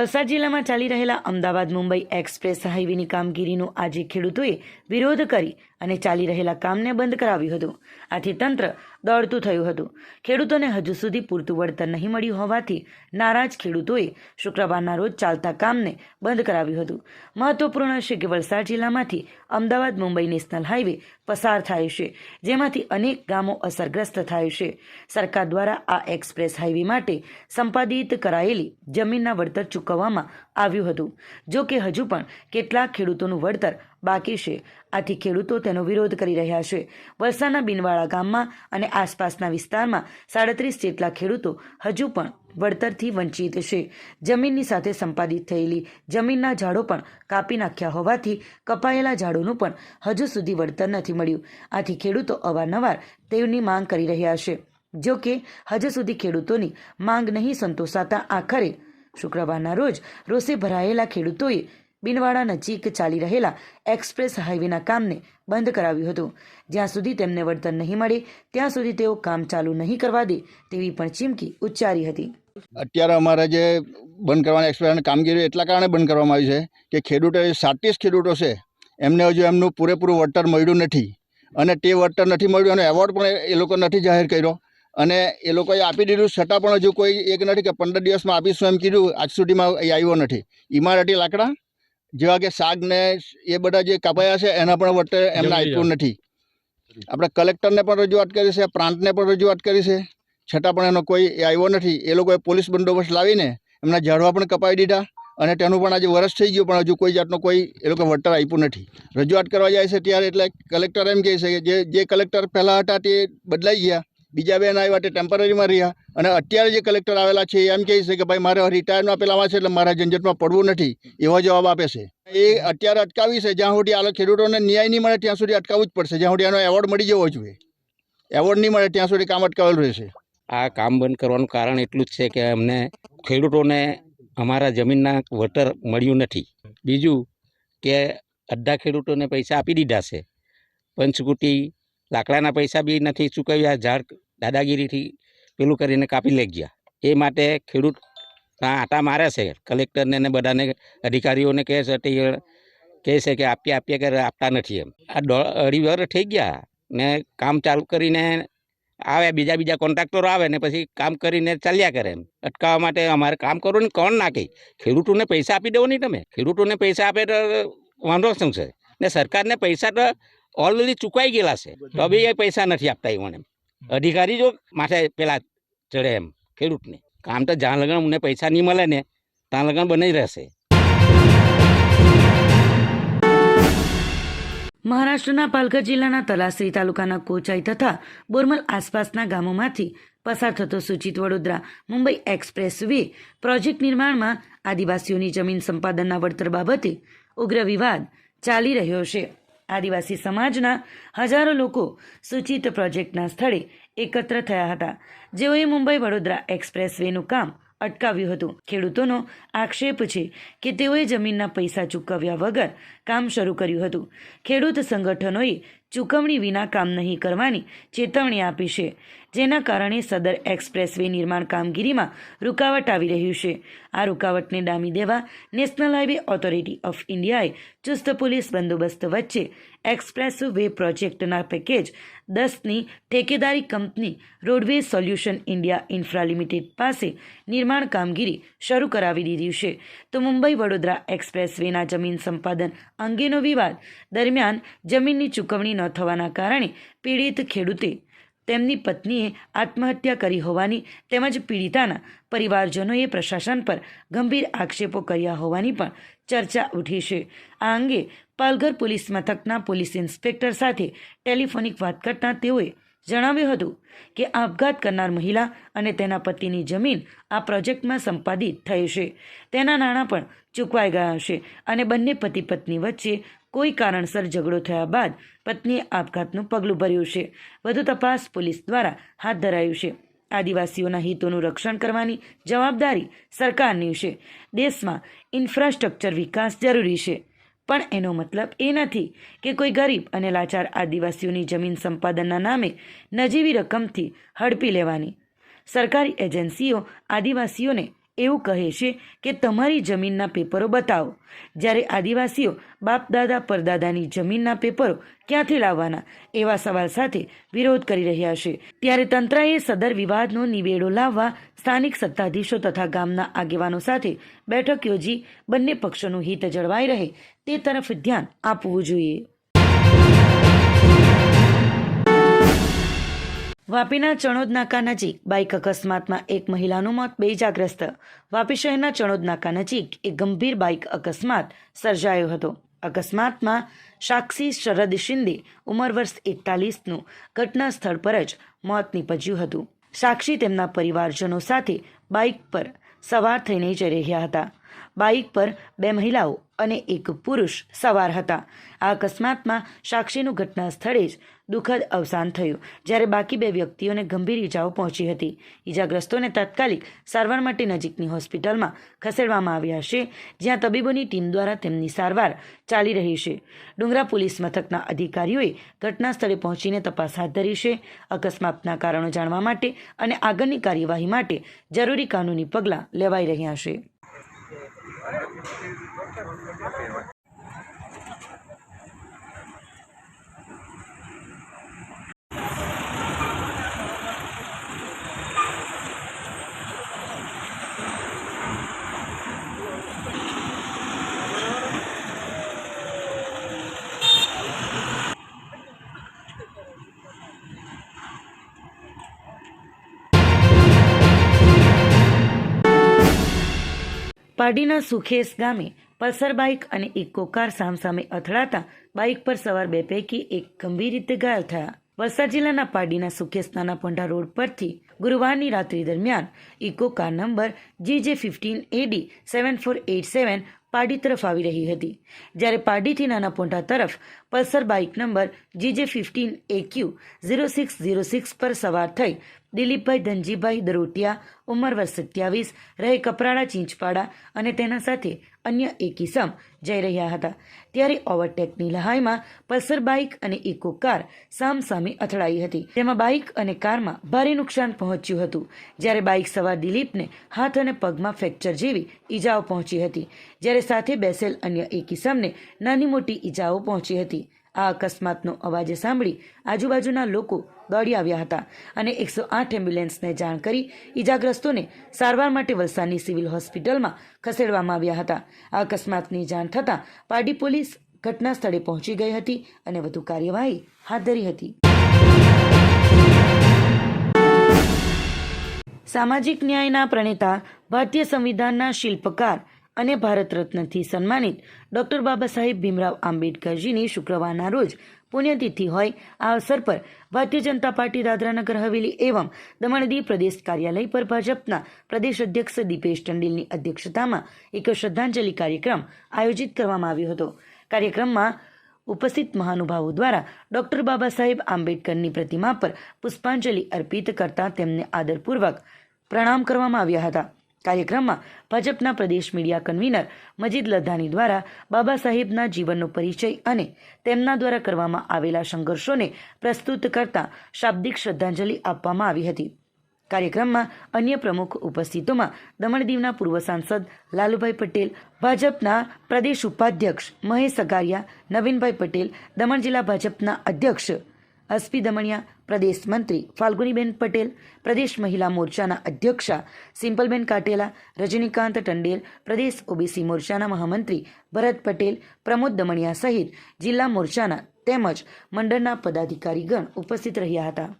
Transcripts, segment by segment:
વલસાડ જિલ્લામાં ચાલી રહેલા અમદાવાદ મુંબઈ એક્સપ્રેસ હાઈવેની કામગીરીનો આજે ખેડૂતોએ વિરોધ કરી અને ચાલી રહેલા કામને બંધ કરાવ્યું હતું. આથી તંત્ર દોડતું થયું હતું. ખેડૂતોને હજુ સુધી પૂરતું વળતર નહીં મળ્યું હોવાથી નારાજ ખેડૂતોએ શુક્રવારના રોજ ચાલતા કામને બંધ કરાવ્યું હતું. મહત્વપૂર્ણ છે કે વલસાડ જિલ્લામાંથી અમદાવાદ મુંબઈ નેશનલ હાઈવે પસાર થાય છે, જેમાંથી અનેક ગામો અસરગ્રસ્ત થાય છે. સરકાર દ્વારા આ એક્સપ્રેસ હાઈવે માટે સંપાદિત કરાયેલી જમીનના વળતર ચૂકવવામાં આવ્યું હતું. જો કે હજુ પણ કેટલાક ખેડૂતોનું વળતર બાકી છે. આથી ખેડૂતો તેનો વિરોધ કરી રહ્યા છે. વલસાડના બિનવાળા ગામમાં અને આસપાસના વિસ્તારમાં સાડત્રીસ જેટલા ખેડૂતો હજુ પણ વળતરથી વંચિત છે. જમીનની સાથે સંપાદિત થયેલી જમીનના ઝાડો પણ કાપી નાખ્યા હોવાથી કપાયેલા ઝાડોનું પણ હજુ સુધી વળતર નથી મળ્યું. આથી ખેડૂતો અવારનવાર તેની માંગ કરી રહ્યા છે. જો કે, હજુ સુધી ખેડૂતોની માંગ નહીં સંતોષાતા આખરે શુક્રવારના રોજ રોષે ભરાયેલા ખેડૂતોએ બિનવાડા નજીક ચાલી રહેલા એક્સપ્રેસ હાઈવેના કામને બંધ કરાવ્યું હતું. જ્યાં સુધી તેમને વળતર નહીં મળે, ત્યાં સુધી તેઓ કામ ચાલુ નહીં કરવા દે તેવી પણ ચીમકી ઉચ્ચારી હતી. અત્યારે અમારે જે બંધ કરવાની એક્સપ્રેસની કામગીરી એટલા કારણે બંધ કરવામાં આવી છે કે ખેડૂતો સાતીસ ખેડૂતો છે, એમને હજુ એમનું પૂરેપૂરું વળતર મળ્યું નથી. અને તે વળતર નથી મળ્યું અને એવોર્ડ પણ એ લોકો નથી જાહેર કર્યો. અને એ લોકોએ આપી દીધું, છતાં પણ હજુ કોઈ એક નથી કે પંદર દિવસમાં આપીશું એમ કીધું, આજ સુધીમાં એ આવ્યો નથી. ઇમારતી લાકડા જેવા કે શાક ને એ બધા જે કપાયા છે એના પણ વટે એમને આપ્યું નથી. આપણે કલેક્ટરને પણ રજૂઆત કરી છે પ્રાંતને પણ રજૂઆત કરી છે. છતાં પણ એનો કોઈ એ આવ્યો નથી. એ લોકોએ પોલીસ બંદોબસ્ત લાવીને એમના ઝાડવા પણ કપાવી દીધા અને તેનું પણ આજે વરસ થઈ ગયું પણ હજુ કોઈ જાતનો કોઈ એ લોકો વળતર આપ્યું નથી. રજૂઆત કરવા જાય છે ત્યારે એટલે કલેક્ટર એમ કહે છે કે જે જે કલેક્ટર પહેલાં હતા તે બદલાઈ ગયા. બીજા બેન આવ્યા તે ટેમ્પરરીમાં રહ્યા અને અત્યારે જે કલેક્ટર આવેલા છે એમ કહે છે કે ભાઈ મારે રિટાયરમાં પેલામાં છે એટલે મારા ઝંઝટમાં પડવું નથી. એવો જવાબ આપે છે. એ અત્યારે અટકાવી છે. જ્યાં સુધી આ ખેડૂતોને ન્યાય નહીં મળે ત્યાં સુધી અટકાવવું જ પડશે. જ્યાં સુધી એનો એવોર્ડ મળી જવો જોઈએ. એવોર્ડ નહીં મળે ત્યાં સુધી કામ અટકાવેલું રહેશે. આ કામ બંધ કરવાનું કારણ એટલું જ છે કે અમને ખેડૂતોને અમારા જમીનના વટર મળ્યું નથી. બીજું કે અડધા ખેડૂતોને પૈસા આપી દીધા છે. પંચકુટી લાકડાના પૈસા બી નથી ચૂકવ્યા, ઝાડ દાદાગીરીથી પેલું કરીને કાપી લઈ ગયા. એ માટે ખેડૂત આટા મારે છે. કલેક્ટરને ને બધાને, અધિકારીઓને કહે છે તે કહે છે કે આપીએ આપીએ કે આપતા નથી એમ. આ અઢી વર થઈ ગયા ને કામ ચાલુ કરીને આવે, બીજા બીજા કોન્ટ્રાક્ટરો આવે ને પછી કામ કરીને ચાલ્યા કરે એમ. અટકાવવા માટે અમારે કામ કરો ને કોણ નાખે? ખેડૂતોને પૈસા આપી દેવો નહીં તમે. ખેડૂતોને પૈસા આપે તો વાંધો શું છે? ને સરકારને પૈસા તો ઓલરેડી ચૂકવાઈ ગયેલા છે. તો બી એ પૈસા નથી આપતા એમને એમ. અધિકારી જો માથે પેલા ચડે એમ ખેડૂતને. કામ તો જ્યાં લગણ અમને પૈસા નહીં મળે ને ત્યાં લગન બની રહેશે. મહારાષ્ટ્રના પાલઘર જિલ્લાના તલાસરી તાલુકાના કોચાઈ તથા બોરમલ આસપાસના ગામોમાંથી પસાર થતો સૂચિત Vadodara Mumbai express way project નિર્માણમાં આદિવાસીઓની જમીન સંપાદનના વળતર બાબતે ઉગ્ર વિવાદ ચાલી રહ્યો છે. આદિવાસી સમાજના હજારો લોકો સૂચિત પ્રોજેક્ટના સ્થળે એકત્ર થયા હતા. જેઓએ મુંબઈ વડોદરા એક્સપ્રેસ વેનું કામ અટકાવ્યું હતું. ખેડૂતોનો આક્ષેપ છે કે તેઓએ જમીનના પૈસા ચૂકવ્યા વગર કામ શરૂ કર્યું હતું. ખેડૂત સંગઠનોએ ચૂકવણી વિના કામ નહીં કરવાની ચેતવણી આપી છે. જેના કારણે સદર એક્સપ્રેસવે નિર્માણ કામગીરીમાં રૂકાવટ આવી રહ્યું છે. આ રૂકાવટને ડામી દેવા નેશનલ હાઈવે ઓથોરિટી ઓફ ઇન્ડિયાએ ચુસ્ત પોલીસ બંદોબસ્ત વચ્ચે એક્સપ્રેસ વે પ્રોજેક્ટના પેકેજ દસની ઠેકેદારી company roadway solution India infra limited પાસે નિર્માણ કામગીરી શરૂ કરાવી દીધી છે. તો મુંબઈ વડોદરા એક્સપ્રેસ વેના જમીન સંપાદન અંગેનો વિવાદ દરમિયાન જમીનની ચૂકવણી ન થવાના કારણે પીડિત ખેડૂતે તેમની પત્નીએ આત્મહત્યા કરી હોવાની તેમજ પીડિતાના પરિવારજનોએ પ્રશાસન પર ગંભીર આક્ષેપો કર્યા હોવાની પણ ચર્ચા ઉઠી છે. આ અંગે પાલઘર પોલીસ મથકના પોલીસ ઇન્સ્પેક્ટર સાથે ટેલિફોનિક વાત કરતાં તેઓએ જણાવ્યું હતું કે આપઘાત કરનાર મહિલા અને તેના પતિની જમીન આ પ્રોજેક્ટમાં સંપાદિત થઈ છે. તેના નાણાં પણ ચૂકવાઈ ગયા છે અને બંને પતિ પત્ની વચ્ચે કોઈ કારણસર ઝઘડો થયા બાદ પત્નીએ આપઘાતનું પગલું ભર્યું છે. વધુ તપાસ પોલીસ દ્વારા હાથ ધરાયું છે. આદિવાસીઓના હિતોનું રક્ષણ કરવાની જવાબદારી સરકારની છે. દેશમાં ઇન્ફ્રાસ્ટ્રક્ચર વિકાસ જરૂરી છે. પણ એનો મતલબ એ નથી કે કોઈ ગરીબ અને લાચાર આદિવાસીઓની જમીન સંપાદનના નામે નજીવી રકમથી હડપી લેવાની. સરકારી એજન્સીઓ આદિવાસીઓને એવું કહે છે કે તમારી જમીનના પેપરો બતાવો. જ્યારે આદિવાસીઓ બાપ દાદા પરદાદાની જમીનના પેપરો ક્યાંથી લાવવાના? એવા સવાલ સાથે વિરોધ કરી રહ્યા છે. ત્યારે તંત્રએ સદર વિવાદનો નિવેડો લાવવા સ્થાનિક સત્તાધીશો તથા ગામના આગેવાનો સાથે બેઠક યોજી બંને પક્ષોનું હિત જળવાઈ રહે તે તરફ ધ્યાન આપવું જોઈએ. વાપીના ચણોદ નાકા નજીક બાઇક અકસ્માતમાં એક મહિલાનું મોત બે ઇજાગ્રસ્ત વાપી શહેરના ચણોદ નાકા નજીક એક ગંભીર બાઇક અકસ્માત સર્જાયો હતો. અકસ્માતમાં સાક્ષી શરદ શિંદે ઉંમર વર્ષ એકતાલીસનું ઘટના સ્થળ પર જ મોત નીપજ્યું હતું. સાક્ષી તેમના પરિવારજનો સાથે બાઇક પર સવાર થઈને જઈ રહ્યા હતા. બાઇક પર બે મહિલાઓ અને એક પુરુષ સવાર હતા. આ અકસ્માતમાં સાક્ષીનું ઘટના સ્થળે જ દુઃખદ અવસાન થયું, જ્યારે બાકી બે વ્યક્તિઓને ગંભીર ઈજાઓ પહોંચી હતી. ઈજાગ્રસ્તોને તાત્કાલિક સારવાર માટે નજીકની હોસ્પિટલમાં ખસેડવામાં આવ્યા છે, જ્યાં તબીબોની ટીમ દ્વારા તેમની સારવાર ચાલી રહી છે. ડુંગરા પોલીસ મથકના અધિકારીઓએ ઘટના સ્થળે પહોંચીને તપાસ હાથ ધરી છે. અકસ્માતના કારણો જાણવા માટે અને આગળની કાર્યવાહી માટે જરૂરી કાનૂની પગલાં લેવાઈ રહ્યા છે. Gracias. પાડીના સુખેસ ગામે પલ્સર બાઇક અને ઇકો કાર સામસામે અથડાતા બાઇક પર સવાર બે પૈકી એક ગંભીર રીતે ઘાયલ થયા. વલસાડ જિલ્લાના પાડીના સુખેસ નાના પોંઢા રોડ પરથી ગુરુવારની રાત્રિ દરમિયાન eco car number G J fifteen A D seven four eight seven Pardi તરફ આવી રહી હતી. જ્યારે પાડીથી નાના પોંઢા તરફ Pulsar bike number G J fifteen A Q zero six zero six પર સવાર થઈ દિલીપભાઈ ધનજીભાઈ દરોટિયા, ઉંમર વર્ષ સત્યાવીસ, રહે કપરાડા, ચીંચપાડા અને તેના સાથે અન્ય એક ઇસમ જઈ રહ્યા હતા. ત્યારે ઓવરટેકની લહાઈમાં પલ્સર બાઇક અને ઇકો કાર સામસામે અથડાઈ હતી. તેમાં બાઇક અને કારમાં ભારે નુકસાન પહોંચ્યું હતું. જ્યારે બાઇક સવાર દિલીપને હાથ અને પગમાં ફ્રેક્ચર જેવી ઈજાઓ પહોંચી હતી. જ્યારે સાથે બેસેલ અન્ય એક ઇસમને નાની મોટી ઈજાઓ પહોંચી હતી. આ અકસ્માતનો અવાજ સાંભળી આજુબાજુના લોકો દોડી આવ્યા હતા અને એકસો આઠ એમ્બ્યુલન્સને જાણ કરી ઈજાગ્રસ્તોને સારવાર માટે વલસાડની સિવિલ હોસ્પિટલમાં ખસેડવામાં આવ્યા હતા. આ અકસ્માતની જાણ થતાં પારડી પોલીસ ઘટના સ્થળે પહોંચી ગઈ હતી અને વધુ કાર્યવાહી હાથ ધરી હતી. સામાજિક ન્યાયના પ્રણેતા ભારતીય સંવિધાનના શિલ્પકાર અને ભારત રત્નથી સન્માનિત ડૉક્ટર બાબા સાહેબ ભીમરાવ આંબેડકરજીની શુક્રવારના રોજ પુણ્યતિથિ હોય, આ અવસર પર ભારતીય જનતા પાર્ટી દાદરાનગર હવેલી એવં દમણ દીવ પ્રદેશ કાર્યાલય પર ભાજપના પ્રદેશ અધ્યક્ષ દીપેશ ટંડેલની અધ્યક્ષતામાં એક શ્રદ્ધાંજલિ કાર્યક્રમ આયોજિત કરવામાં આવ્યો હતો. કાર્યક્રમમાં ઉપસ્થિત મહાનુભાવો દ્વારા ડૉક્ટર બાબા સાહેબ આંબેડકરની પ્રતિમા પર પુષ્પાંજલિ અર્પિત કરતા તેમને આદરપૂર્વક પ્રણામ કરવામાં આવ્યા હતા. કાર્યક્રમમાં ભાજપના પ્રદેશ મીડિયા કન્વીનર મજીદ લધાની દ્વારા બાબા સાહેબના જીવનનો પરિચય અને તેમના દ્વારા કરવામાં આવેલા સંઘર્ષોને પ્રસ્તુત કરતા શાબ્દિક શ્રદ્ધાંજલિ આપવામાં આવી હતી. કાર્યક્રમમાં અન્ય પ્રમુખ ઉપસ્થિતોમાં દમણ દીવના પૂર્વ સાંસદ લાલુભાઈ પટેલ, ભાજપના પ્રદેશ ઉપાધ્યક્ષ મહેશ અગારિયા, નવીનભાઈ પટેલ, દમણ જિલ્લા ભાજપના અધ્યક્ષ અસ્પી દમણિયા પ્રદેશ મંત્રી ફાલ્ગુનીબેન પટેલ, પ્રદેશ મહિલા મોરચાના અધ્યક્ષા સિમ્પલબેન કાટેલા, રજનીકાંત ટંડેલ, પ્રદેશ ઓબીસી મોરચાના મહામંત્રી ભરત પટેલ, પ્રમોદ દમણિયા સહિત જિલ્લા મોરચાના તેમજ મંડળના પદાધિકારીગણ ઉપસ્થિત રહ્યા હતા.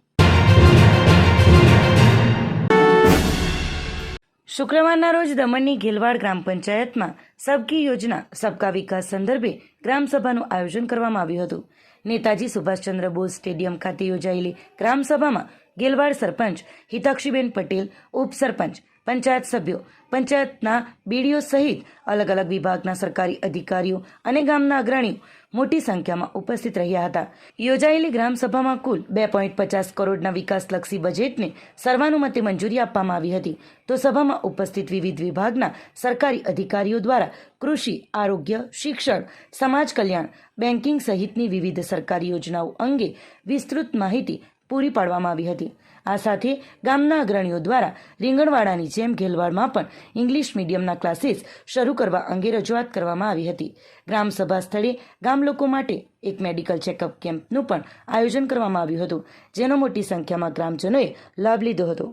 શુક્રવારના રોજ દમણની ઘેલવાડ ગ્રામ પંચાયતમાં સબકી યોજના, સબકા વિકાસ સંદર્ભે ગ્રામસભાનું આયોજન કરવામાં આવ્યું હતું. નેતાજી સુભાષચંદ્ર બોઝ સ્ટેડિયમ ખાતે યોજાયેલી ગ્રામસભામાં ગેલવાડ સરપંચ હિતાક્ષીબેન પટેલ ઉપસરપંચ પંચાયત સભ્યો, પંચાયતના બીડીઓ સહિત અલગ અલગ વિભાગના સરકારી અધિકારીઓ અને ગામના અગ્રણીઓ મોટી સંખ્યામાં ઉપસ્થિત રહ્યા હતા. યોજાયેલી ગ્રામસભામાં કુલ બે પોઈન્ટ પચાસ કરોડના વિકાસલક્ષી બજેટને સર્વાનુમતે મંજૂરી આપવામાં આવી હતી. તો સભામાં ઉપસ્થિત વિવિધ વિભાગના સરકારી અધિકારીઓ દ્વારા કૃષિ, આરોગ્ય, શિક્ષણ, સમાજ કલ્યાણ બેન્કિંગ સહિતની વિવિધ સરકારી યોજનાઓ અંગે વિસ્તૃત માહિતી પૂરી પાડવામાં આવી હતી. આ સાથે ગામના અગ્રણીઓ દ્વારા રીંગણવાડાની જેમ ઘેલવાડમાં પણ ઇંગ્લિશ મીડિયમના ક્લાસીસ શરૂ કરવા અંગે રજૂઆત કરવામાં આવી હતી. ગ્રામસભા સ્થળે ગામ લોકો માટે એક મેડિકલ ચેકઅપ કેમ્પનું પણ આયોજન કરવામાં આવ્યું હતું જેનો મોટી સંખ્યામાં ગ્રામજનોએ લાભ લીધો હતો.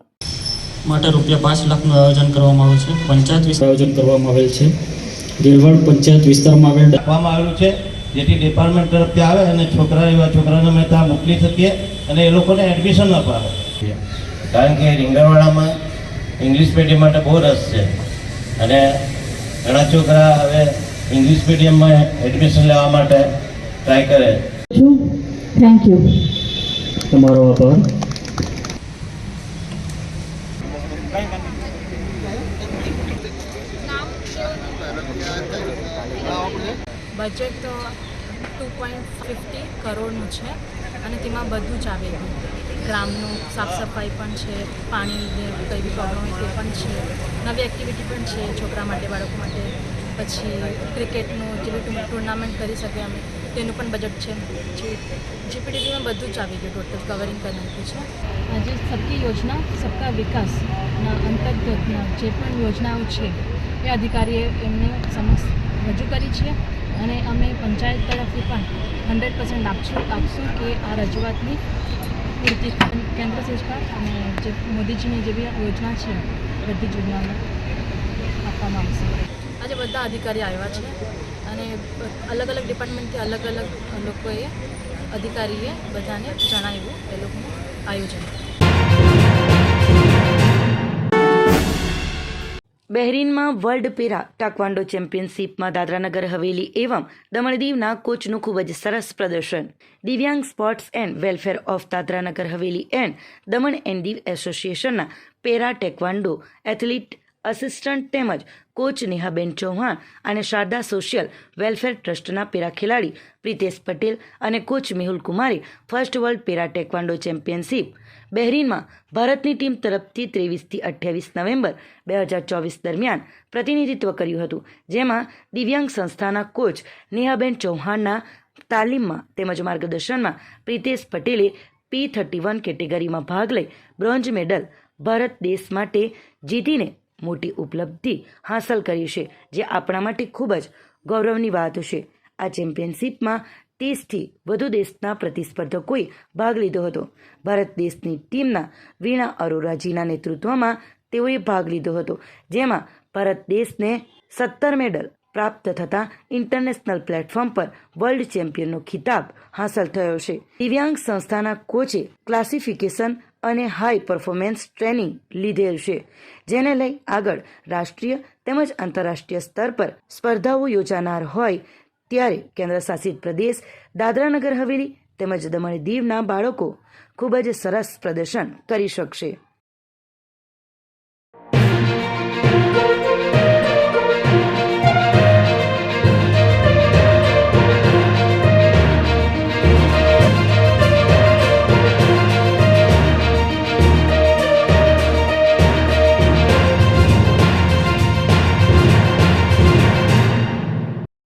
માટે રૂપિયા પાંચ લાખનું આયોજન કરવામાં આવ્યું છે. પંચાયત વિસ્તાર આયોજન કરવામાં આવેલ છે. ગેલવાડ પંચાયત વિસ્તારમાં આવેલ આપવામાં આવ્યું છે જેથી ડિપાર્ટમેન્ટ તરફથી આવે અને છોકરા એવા છોકરાને અમે ત્યાં મોકલી શકીએ અને એ લોકોને એડમિશન અપાવે. કારણ કે રીંગણવાડામાં ઇંગ્લિશ મીડિયમ માટે બહુ રસ છે. અને ઘણા છોકરા હવે ઇંગ્લિશ મીડિયમમાં એડમિશન લેવા માટે ટ્રાય કરે. થેન્ક યુ તમારો આભાર. બજેટ તો ટુ પોઈન્ટ ફિફ્ટી કરોડનું છે અને તેમાં બધું જ આવે ગયું ગ્રામનું સાફ સફાઈ પણ છે, પાણી કંઈ બી પ્રોબ્લેમ હોય તે પણ છે, નવી એક્ટિવિટી પણ છે છોકરા માટે, બાળકો માટે. પછી ક્રિકેટનું જે બી ટુર્નામેન્ટ કરી શકે અમે, તેનું પણ બજેટ છે. જીપીડીપીમાં બધું જ આવી ગયું ટોટલ કવરિંગ કરી નાખ્યું છે. આજે સબકી યોજના સબકા વિકાસના અંતર્ગતના જે પણ યોજનાઓ છે, એ અધિકારીએ એમને સમક્ષ રજૂ કરી છે અને અમે પંચાયત તરફથી પણ હંડ્રેડ પર્સન્ટ આપશું આપશું કે આ રજૂઆતની કેન્દ્ર સરકાર અને જે મોદીજીની જે બી યોજના છે, બધી જ યોજનાઓ આપવામાં આવશે. આજે બધા અધિકારી આવ્યા છે અને અલગ અલગ ડિપાર્ટમેન્ટથી અલગ અલગ લોકોએ અધિકારીએ બધાને જણાવ્યું, એ લોકોનું આયોજન. બહેરીનમાં વર્લ્ડ પેરા, ટાકવાન્ડો ચેમ્પિયનશિપમાં દાદરાનગર હવેલી એવં દમણ દીવના કોચનું ખૂબ જ સરસ પ્રદર્શન. દિવ્યાંગ sports and welfare of Dadra Nagar Haveli and Daman and Diu એસોસિએશનના પેરા ટેકવાન્ડો એથ્લીટ અસિસ્ટન્ટ તેમજ કોચ નેહાબેન ચૌહાણ અને શારદા સોશિયલ વેલફેર ટ્રસ્ટના પેરા ખેલાડી પ્રિતેશ પટેલ અને કોચ મેહુલ કુમારે first world para taekwondo championship બહેરીનમાં ભારતની ટીમ તરફથી ત્રેવીસથી અઠ્યાવીસ નવેમ્બર બે હજાર ચોવીસ દરમિયાન પ્રતિનિધિત્વ કર્યું હતું. જેમાં દિવ્યાંગ સંસ્થાના કોચ નેહાબેન ચૌહાણના તાલીમમાં તેમજ માર્ગદર્શનમાં પ્રિતેશ પટેલે પી થર્ટી વન કેટેગરીમાં ભાગ લઈ બ્રોન્ઝ મેડલ ભારત દેશ માટે જીતીને મોટી ઉપલબ્ધિ હાંસલ કરી છે, જે આપણા માટે ખૂબ જ ગૌરવની વાત છે. આ ચેમ્પિયનશિપમાં ત્રીસથી વધુ દેશના પ્રતિસ્પર્ધકોએ ભાગ લીધો હતો. ભારત દેશની ટીમના વીણા અરોરાજીના નેતૃત્વમાં તેઓએ ભાગ લીધો હતો, જેમાં ભારત દેશને સત્તર મેડલ પ્રાપ્ત થતાં ઇન્ટરનેશનલ પ્લેટફોર્મ પર વર્લ્ડ ચેમ્પિયનનો ખિતાબ હાંસલ થયો છે. દિવ્યાંગ સંસ્થાના કોચે ક્લાસિફિકેશન અને હાઈ પરફોર્મન્સ ટ્રેનિંગ લીધેલ છે, જેને લઈ આગળ રાષ્ટ્રીય તેમજ આંતરરાષ્ટ્રીય સ્તર પર સ્પર્ધાઓ યોજાનાર હોય ત્યારે કેન્દ્ર શાસિત પ્રદેશ દાદરાનગર હવેલી તેમજ દમણ દીવના બાળકો ખૂબ જ સરસ પ્રદર્શન કરી શકશે.